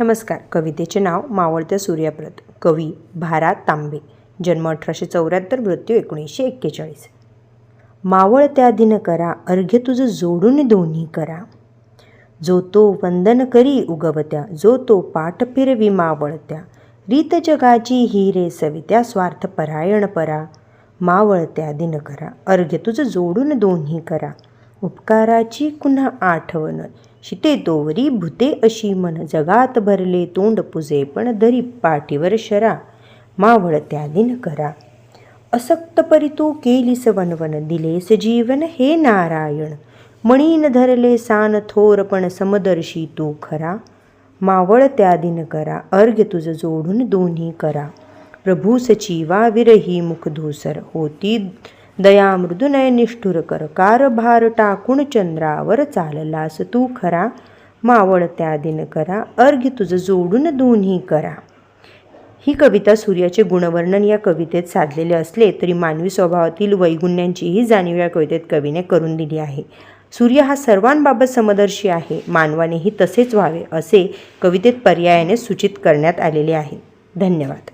नमस्कार. कवितेचे नाव मावळत्या सूर्यप्रत. कवी भारा तांबे. जन्म अठराशे चौऱ्याहत्तर मृत्यू एकोणीसशे एक्केचाळीस. मावळत्या दिन करा अर्घ्य तुझं जोडून दोन्ही करा. जो तो वंदन करी उगवत्या जो तो पाठ फिरवी मावळत्या. रीत जगाची ही रे सवित्या स्वार्थ परायण परा. मावळत्या दिन करा अर्घ्य तुझं जोडून दोन्ही करा. उपकाराची पुन्हा आठवण. शिते तोवरी भूते अशी मन. जगात भरले तोंड पुजे पण दरी पाठीवर शरा. मावळ दिन करा. असक्त परी तू केलीस वनवन दिलेस जीवन हे नारायण. मणीन धरले सान थोर पण समदर्शी तू खरा. मावळ दिन करा. अर्घ्य तुझ जोडून दोन्ही करा. प्रभू सचिवा विरही मुखधूसर होती दया मृदुनय निष्ठुर कर कारभार टाकून चंद्रावर चाललास तू खरा. मावळत्या दिन करा अर्घ्य तुझं जोडून दोन्ही करा. ही कविता सूर्याचे गुणवर्णन या कवितेत साधलेले असले तरी मानवी स्वभावातील वैगुण्यांचीही जाणीव या कवितेत कवीने करून दिली आहे. सूर्य हा सर्वांबाबत समदर्शी आहे मानवानेही तसेच व्हावे असे कवितेत पर्यायाने सूचित करण्यात आलेले आहे. धन्यवाद.